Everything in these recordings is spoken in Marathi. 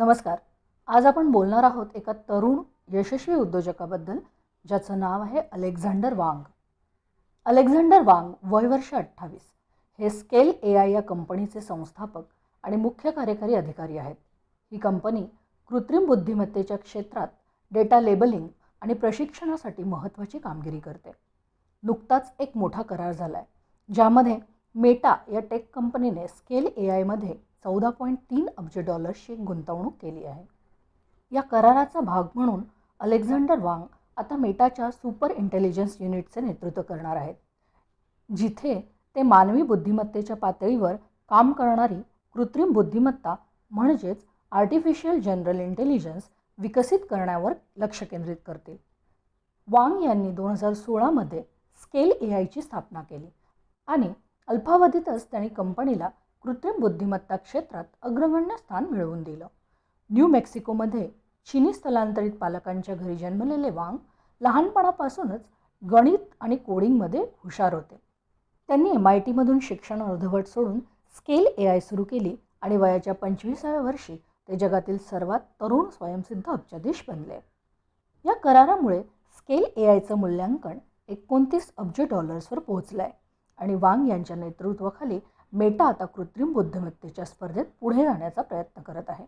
नमस्कार. आज आपण बोलणार आहोत एका तरुण यशस्वी उद्योजकाबद्दल ज्याचं नाव आहे अलेक्झांडर वांग. अलेक्झांडर वांग वय वर्ष अठ्ठावीस. हे स्केल ए आय या कंपनीचे संस्थापक आणि मुख्य कार्यकारी अधिकारी आहेत. ही कंपनी कृत्रिम बुद्धिमत्तेच्या क्षेत्रात डेटा लेबलिंग आणि प्रशिक्षणासाठी महत्त्वाची कामगिरी करते. नुकताच एक मोठा करार झाला आहे ज्यामध्ये मेटा या टेक कंपनीने स्केल ए आयमध्ये चौदा पॉईंट तीन अब्ज डॉलर्सची गुंतवणूक केली आहे. या कराराचा भाग म्हणून अलेक्झांडर वांग आता मेटाच्या सुपर इंटेलिजन्स युनिटचे नेतृत्व करणार आहेत जिथे ते मानवी बुद्धिमत्तेच्या पातळीवर काम करणारी कृत्रिम बुद्धिमत्ता म्हणजेच आर्टिफिशियल जनरल इंटेलिजन्स विकसित करण्यावर लक्ष केंद्रित करतील. वांग यांनी दोन हजार सोळामध्ये स्केल ए आयची स्थापना केली आणि अल्पावधीतच त्यांनी कंपनीला कृत्रिम बुद्धिमत्ता क्षेत्रात अग्रगण्य स्थान मिळवून दिलं. न्यू मेक्सिकोमध्ये चिनी स्थलांतरित पालकांच्या घरी जन्मलेले वांग लहानपणापासूनच गणित आणि कोडिंगमध्ये हुशार होते. त्यांनी एम आय टीमधून शिक्षण अर्धवट सोडून स्केल ए आय सुरू केली आणि वयाच्या पंचवीसाव्या वर्षी ते जगातील सर्वात तरुण स्वयंसिद्ध अब्जाधीश बनले. या करारामुळे स्केल ए आयचं मूल्यांकन एकोणतीस अब्ज डॉलर्सवर पोहोचलं आहे आणि वांग यांच्या नेतृत्वाखाली मेटा आता कृत्रिम बुद्धिमत्तेच्या स्पर्धेत पुढे जाण्याचा प्रयत्न करत आहे.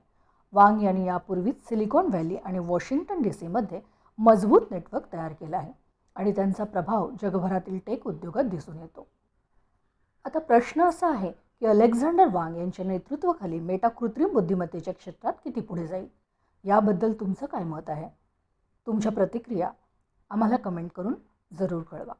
वांग यांनी यापूर्वीच सिलिकॉन व्हॅली आणि वॉशिंग्टन डी सीमध्ये मजबूत नेटवर्क तयार केलं आहे आणि त्यांचा प्रभाव जगभरातील टेक उद्योगात दिसून येतो. आता प्रश्न असा आहे की अलेक्झांडर वांग यांच्या नेतृत्वाखाली मेटा कृत्रिम बुद्धिमत्तेच्या क्षेत्रात किती पुढे जाईल? याबद्दल तुमचं काय मत आहे? तुमच्या प्रतिक्रिया आम्हाला कमेंट करून जरूर कळवा.